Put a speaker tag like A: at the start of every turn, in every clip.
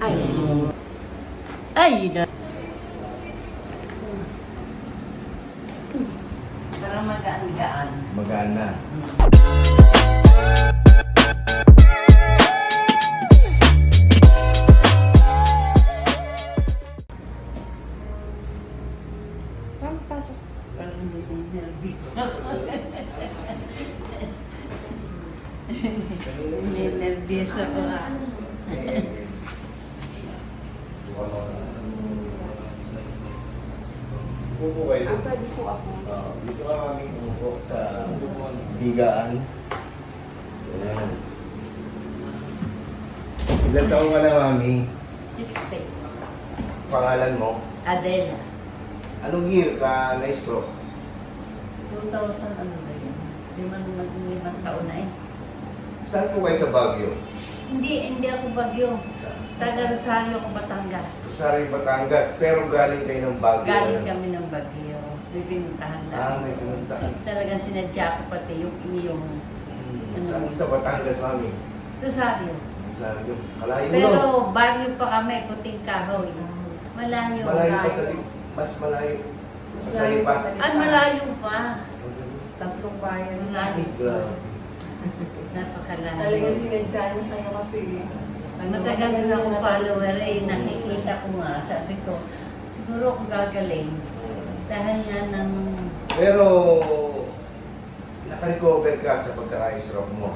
A: Ay. Ay. na- Para magaan-gaan.
B: Magaan na.
A: Pampasok.
B: Upo kayo.
C: Ang pwede po ako.
B: Ah, dito ka kami umupo sa bigaan. Ayan. Ilan taong ka na, mami?
A: 60.
B: Pangalan mo?
A: Adela.
B: Anong year ka na-stroke?
A: 2000 ano ba yun? Limang mag-limang taon na eh.
B: Saan po kayo sa Baguio?
A: Hindi, hindi ako bagyo. Taga Rosario ako, Batangas.
B: Sa Batangas, pero galing kayo ng Baguio.
A: Galing
B: ano?
A: kami ng Bagyo. Bibintahan
B: Ah,
A: lang.
B: may pinunta.
A: Talagang sinadya ko pati yung iyong
B: Hmm. Saan sa Batangas, mami?
A: Rosario.
B: Ko, malayo
A: Pero
B: no?
A: baryo pa kami, puting kahoy. Malayo.
B: Malayo pa sa mas malayo. Sa Salipa.
A: Ay, malayo pa.
C: Tatlong bayan.
A: Malayo
B: Ay,
A: pa.
B: grabe.
A: Napakalayo.
C: Talagang sinadya niyo kayo kasi
A: Matagal na akong follower eh, nakikita ko nga, sabi ko, siguro ako gagaling. Dahil nga ng,
B: Pero, naka-recover ka sa pagka-stroke mo.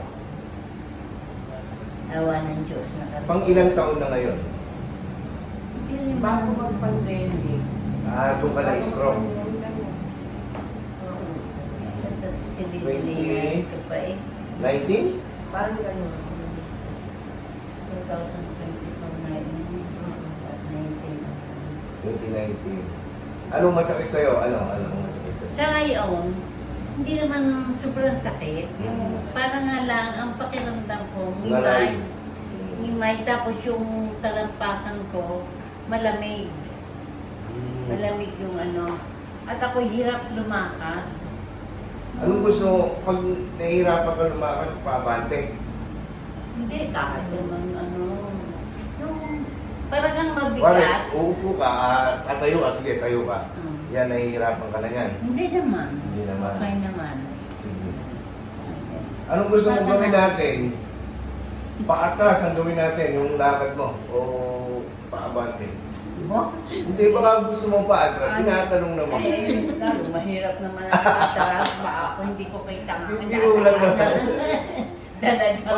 A: awa ng Diyos, nakarating.
B: Pang ilang taon na ngayon?
C: bago mag-pandemic.
B: Ah, doon ka na-stroke.
A: Si Lilian ko pa eh.
B: 19?
C: Parang gano'n.
A: 2024 na yun. At
B: 2019. Anong masakit sa'yo? Ano? Anong masakit sa'yo?
A: Sa ngayon, hindi naman sobrang sakit. Yung parang nga lang, ang pakiramdam ko,
B: Nalay.
A: ngimay. Ngimay, tapos yung talampakan ko, malamig.
B: Hmm.
A: Malamig yung ano. At ako hirap lumakad.
B: Anong gusto mo? Pag nahihirapan ka lumakad, paabante.
A: Hindi, kahit naman ano. Yung parang ang
B: Pare,
A: mabigat.
B: uupo ka, ah, tayo ka, sige, tayo ka.
A: Hmm.
B: Yan, nahihirapan ka na yan.
A: Hindi naman.
B: Hindi naman.
A: Okay naman.
B: Sige. Anong gusto mong gawin natin? Paatras ang gawin natin, yung lakad mo. O paabante.
A: Mo?
B: Hindi ba ka gusto mong paatras? Tinatanong naman.
A: Eh, lalo, mahirap naman ang nakataras pa ako. Hindi ko kita nga.
B: Hindi mo lang naman. Ka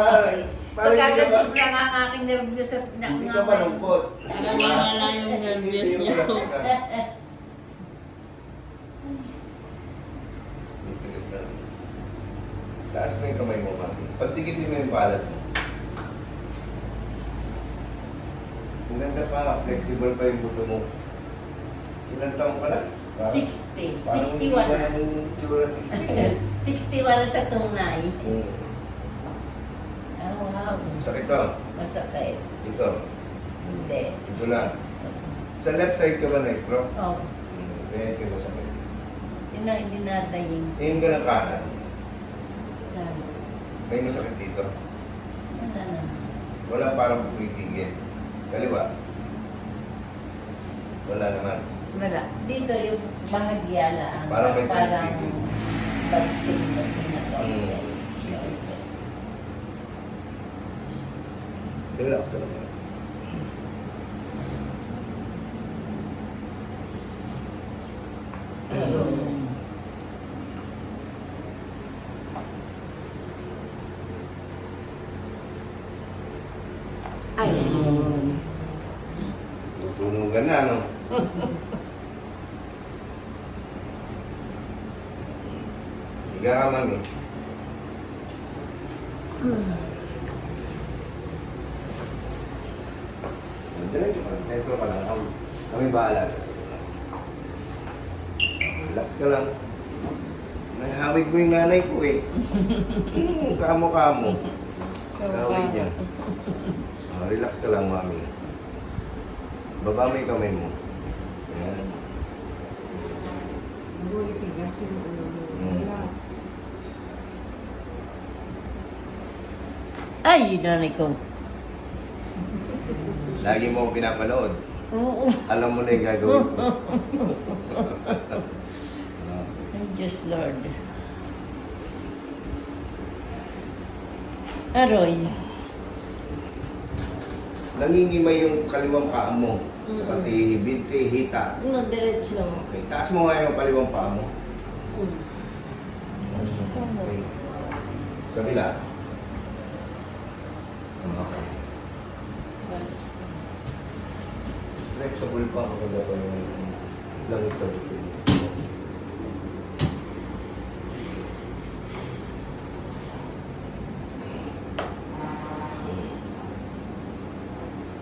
A: Pagkagansip
B: ba-
A: lang ang aking nervyos at
B: Hindi ka malungkot.
D: Alam mo nga lang yung
B: mo
D: niya.
B: Taas mo yung kamay mo, mami. Pagdikitin mo yung palad mo. Ang ganda pa, flexible pa yung buto mo. Ilan taong ka na? Parang-
A: 60.
B: parang
A: 61
B: hindi
A: na.
B: ka ng tsura 60.
A: 61 na sa tunay.
B: Hmm.
A: Ah, wow.
B: Sakit to.
A: Masakit.
B: Ito.
A: Hindi.
B: Ito lang. Sa left side ka ba na-stroke?
A: Oh,
B: Hmm. Kaya ka masakit.
A: yun ang dinadayin.
B: Tingin ka ng kanan.
A: Sabi,
B: May masakit dito.
A: Wala naman.
B: Wala parang pumitigil. Kaliwa. Wala naman.
A: Wala. Dito yung bahagya lang.
B: Parang may
A: Parang
B: pagpipil.
A: bagting na to.
B: Mm. Relax ka lang.
A: Mm. Ay.
B: Tutunugan na, no? Higa ka, mami. Ka. Sentro ka lang. Kami, kami bahala. Relax ka lang. Nahawig mo yung nanay ko eh. Hmm, kamo-kamo. Kawig niya. Ah, relax ka lang, mami. Baba mo yung kamay mo. Ayan.
C: Tigas yung ulo mo.
B: Mm.
C: Relax.
A: Ay, nanay ko.
B: Lagi mo ako pinapanood.
A: Oo.
B: Alam mo na yung gagawin ko.
A: Ay, Diyos Lord. Aroy.
B: Nangingimay yung kaliwang paa mo.
A: Mm-mm.
B: Pati binti, hita.
A: No, diretso.
B: Okay. Taas mo nga yung kaliwang paa mo.
A: Hmm. Gusto mo.
B: Kabila. Okay. Stretchable pa ako kaya pa yung langis sa buto.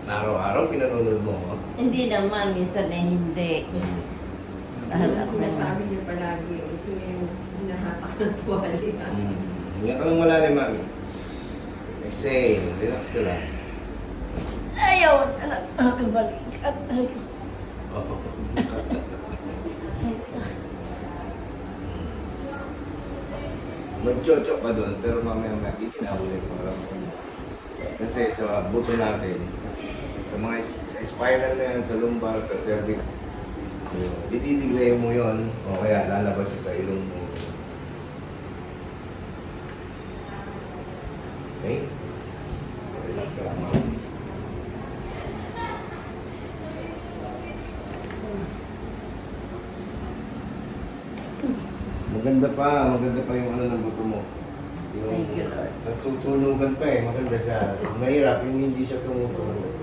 B: Araw-araw pinanonood mo ako.
A: Hindi naman, minsan na hindi.
C: Ang sinasabi niyo palagi, gusto niyo yung hinahatak ng tuwali.
B: Mm. Hinga ka lang malalim, mami. Exhale. Relax ka lang.
A: Na lang aking balikat.
B: Oh. Magchocho ka doon, pero mamaya mamaya ikinahuli ko lang. Kasi sa buto natin, sa mga sa spiral na yan, sa lumbar, sa cervix, yun, dididiglayin mo yon o kaya lalabas sa ilong mo. Okay? Relax ka lang, mami. Maganda pa, maganda pa yung ano ng buto mo. Yung
A: Thank you, Lord.
B: Natutunugan pa eh, maganda siya. Mahirap, yung hindi siya tumutunog.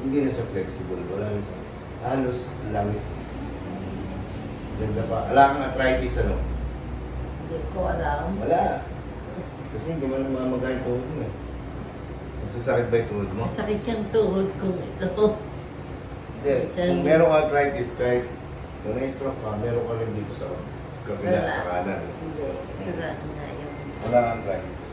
B: Hindi na siya flexible, wala na siya. Halos langis. Ganda pa. Wala kang arthritis ano?
A: Hindi ko alam.
B: Wala. Kasi hindi mo na mamagay tuhod mo eh. Masasakit ba yung tuhod mo?
A: Masakit yung tuhod kong ito.
B: Hindi. Kung merong arthritis, kahit kung na-stroke ka, meron ka rin dito sa kabila,
A: Wala.
B: sa kanan.
A: Hindi. Wala na yun.
B: Wala kang arthritis.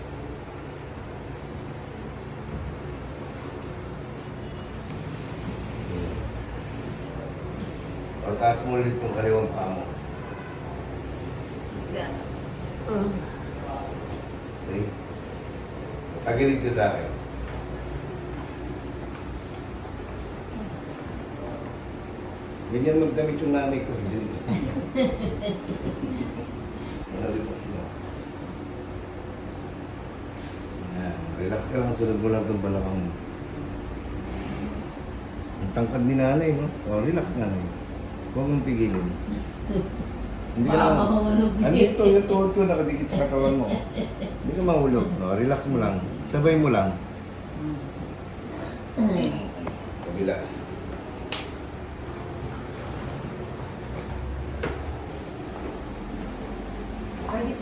B: O taas mo ulit yung kaliwang paa mo.
A: Mm.
B: Okay? Tagilid ka sa akin. Ganyan magdamit yung nanay ko. Diyan. Nalabas na. Yan. Relax ka lang. Sunod mo lang itong balakang mo. Ang tangkad ni nanay, no? O, relax nanay. Huwag mong pigilin. Hindi ka lang.
A: mahulog eh.
B: Andito yung tuhod ko nakadikit sa katawan mo. Hindi ka mahulog. O, relax mo lang. Sabay mo lang. Kabila.
C: Pwede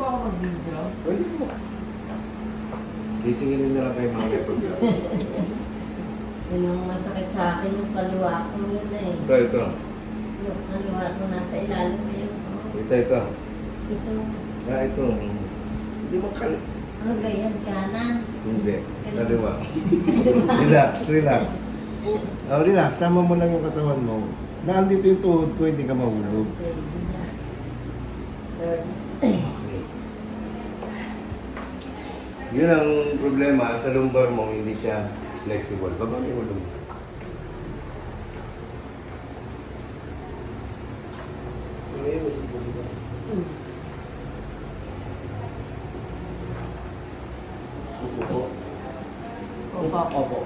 C: po ako mag-video?
B: Pwede mo. Gisingin na lang kayo mga program.
A: Yun ang masakit sa akin, yung kaliwa ko yun eh.
B: Ito, ito.
A: Yung kaliwa ko nasa ilalim ko yun.
B: Ito, ito.
A: Ito,
B: Ah, ito. Hindi mo kal...
A: ano ba yan, kanan?
B: Hindi. Kaliwa. relax, relax. Oh, relax. Sama mo lang yung katawan mo. Nandito yung tuhod ko, hindi ka mahulog.
A: Sige na. Lord.
B: Yun ang problema sa lumbar mo, hindi siya flexible. Baba mo yung ulo. Ano yun, mas importante. Upo po.
A: Opo.
B: Opo.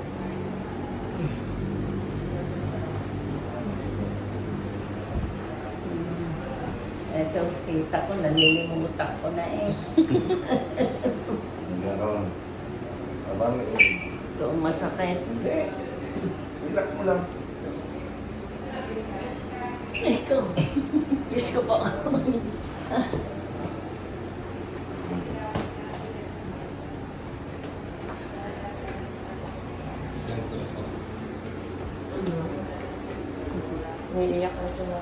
A: Ito, kita ko, nalilimutak ko na eh.
B: Mo yung ulo.
A: Ito ang masakit.
B: Hindi. Relax mo lang.
A: Ito. Diyos ko po.
D: Naiiyak na sila.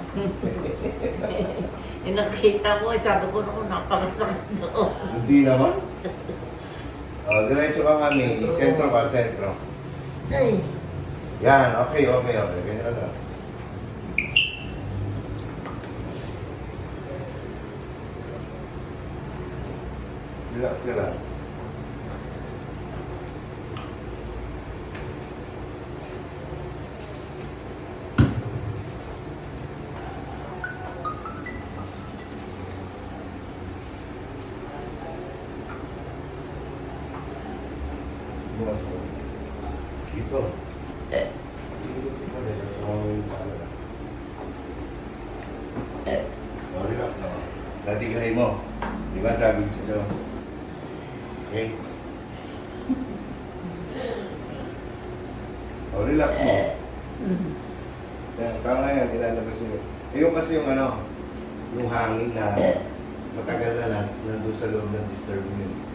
A: Yung nakita ko, sabi ko napakasakit doon.
B: Hindi naman. Oh, diretso ka kami. Sentro ka, sentro.
A: Ay.
B: Yan, okay, okay, okay. Ganyan lang. Relax ka lang. Bukas mo. Dito. Oh, mo. Di ba sabi ko sa'yo? Okay? Oh, relax mo. Yan, tama yan, nilalabas kasi yung ano, yung hangin na matagal na nandun sa loob ng disturb yun.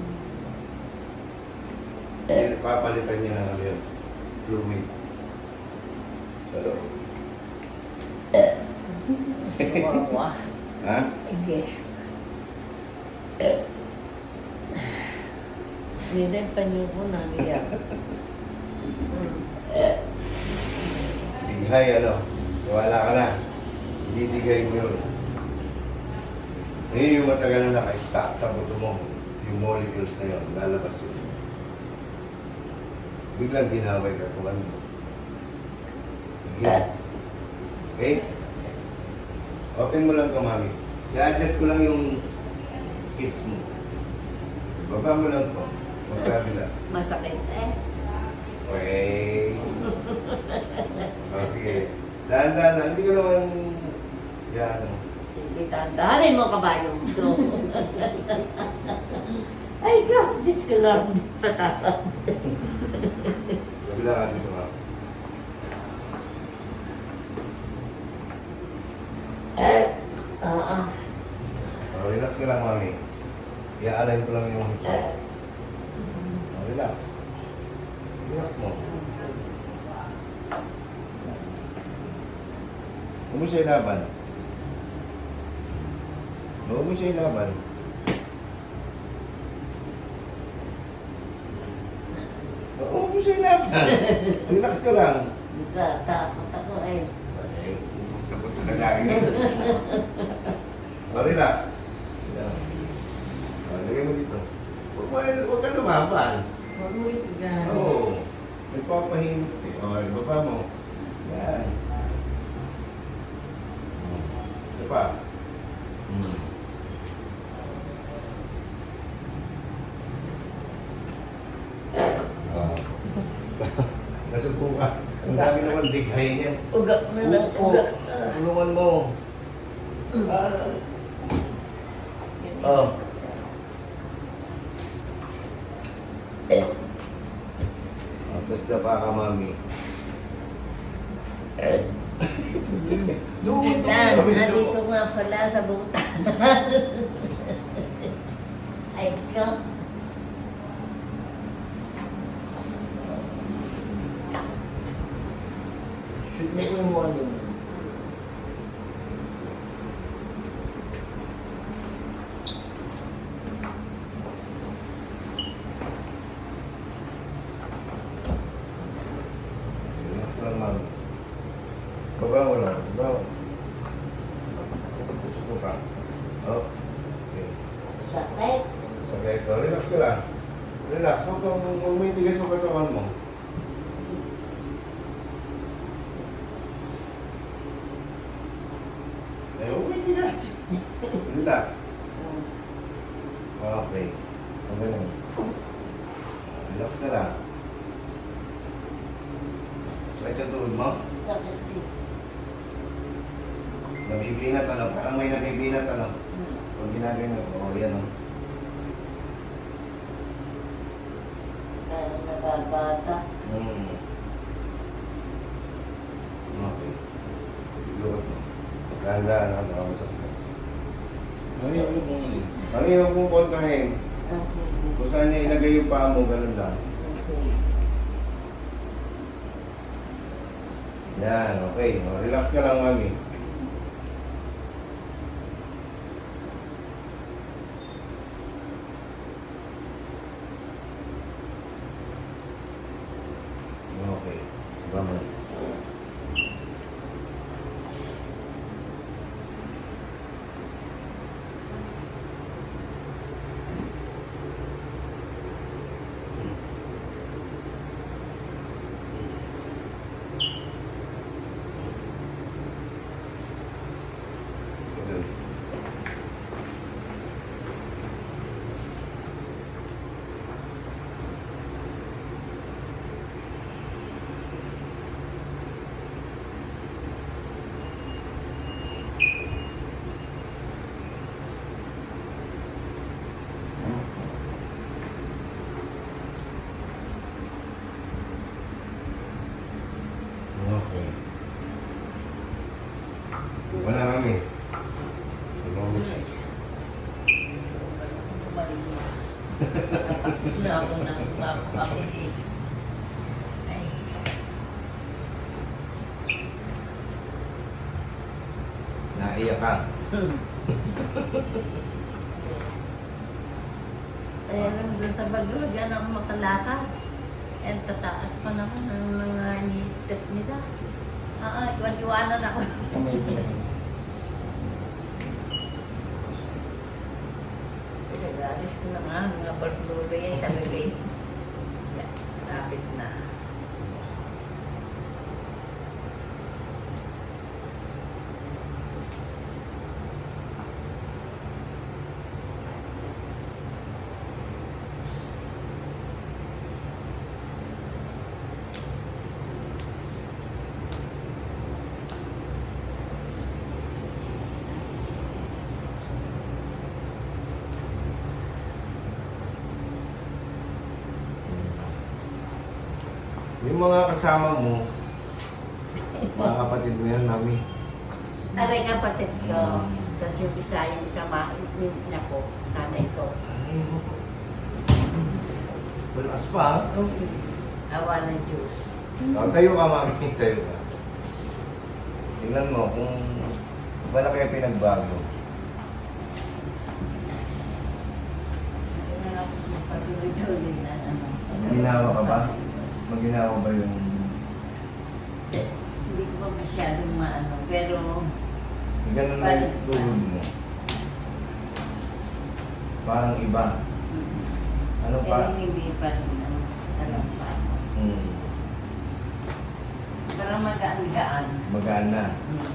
B: Papalitan niya ng ano yun, fluid. Sa loob.
A: Suwawa.
B: Ha?
A: Sige. Minsan pa niyo po nangyayari.
B: Dighay, ano? Wala ka na. Didigay mo yun. Ngayon yung matagal na naka-stack sa buto mo, yung molecules na yun, lalabas yun. Biglang ginaway ka kung ano. Okay? Open mo lang ka, mami. I-adjust ko lang yung hips mo. Baba mo lang to. Magkabila.
A: Masakit eh.
B: Okay. O, sige. Dahan-dahan lang. Hindi ko naman... Yan.
A: Sige, tandahanin mo kabayo mo to. Ay, God, Diyos ko lang.
B: Ka dito, ma'am.
A: Ah, ah.
B: O, relax ka lang, mami. I-align ko lang yung hips mo. O, relax. Relax mo. Huwag mo siya ilaban. Huwag mo siya ilaban. Siya ilaban. Relax ka lang.
A: Natatakot ako eh.
B: Ay, takot na lagi. O, relax. Yan. O, lagay mo dito. Huwag mo, huwag ka lumaban.
A: Huwag mo itigan.
B: Oo. Nagpapahimot eh. O, baba mo. Yan. Hmm. Isa pa. Hmm. Ah. Nasubo ka. Ang dami naman dighay niya.
A: Ugak na lang. Ugak. Ah.
B: Tulungan mo. Oh. Ah, Basta pa ka, mami. Doon, doon.
A: Nandito nga pala sa buta. Ay, ko.
B: Shoot mo ko yung mukha niyo. Relax lang, mami. Baba mo lang. Baba mo. Puso ko pa. Oh. Okay.
A: Sakit.
B: Sakit. Oh, relax ka lang. Relax. Huwag kang huwag mo itigas sa katawan mo. Eh, huwag mo itigas. Relax. Okay. Okay lang. Relax ka lang. Sakit yung tuhod mo?
A: Sakit eh.
B: Nabibinat ano? Parang may nabibinat ano? Pag ko, oh, yan oh.
A: Parang nababata.
B: Hmm. Okay. Lukat mo. Dahan-dahan ang nakamasok mo.
E: Nangyayari mo nga eh.
B: Ang iyong kong kontrahin,
A: Ah,
B: kung saan niya ilagay yung paa mo, ganun lang.
A: Ah.
B: Yan, okay. O, relax ka lang, mami. Okay. Vamos. Ganun.
A: ako ng papabilis. Ay.
B: Naiyak ka.
A: Hmm. Kaya lang doon sa bagyo, dyan ako makalakad. And tataas pa naman ang mga ni-step nila. Ah, ah, iwanan ako.
E: Ko.
A: Pinagalis ko na nga, mga barbulo yan sa bibig. Yeah, lapit na.
B: Yung mga kasama mo, mga kapatid mo yan, mami.
A: Aray kapatid ko. Tapos yung isa, yung isa ma, yung ina ko, nanay ko.
B: Malakas pa, ha?
A: Awa ng Diyos.
B: Oh, tayo ka, mami. Tayo ka. Tingnan mo kung wala kayo pinagbago.
A: Patuloy-tuloy na ano.
B: Ginawa ka ba? Maginawa ba yung...
A: Hindi ko pa masyadong maano, pero
B: Ganun na yung tuhod mo. Parang iba. Ano
A: pero
B: pa?
A: hindi pa rin ano, alam pa ako.
B: Hmm.
A: Parang magaan-gaan.
B: Magaan na.
A: Hmm.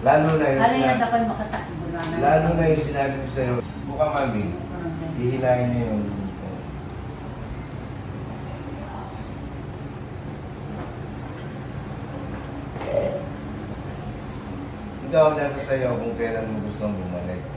B: Lalo na yung
A: Ano
B: sinabi,
A: ako makatakbo na.
B: lalo na yung sinabi ko sa'yo. Buka mami, hihilahin niyo yung... Ikaw nasa sa'yo kung kailan mo gustong bumalik.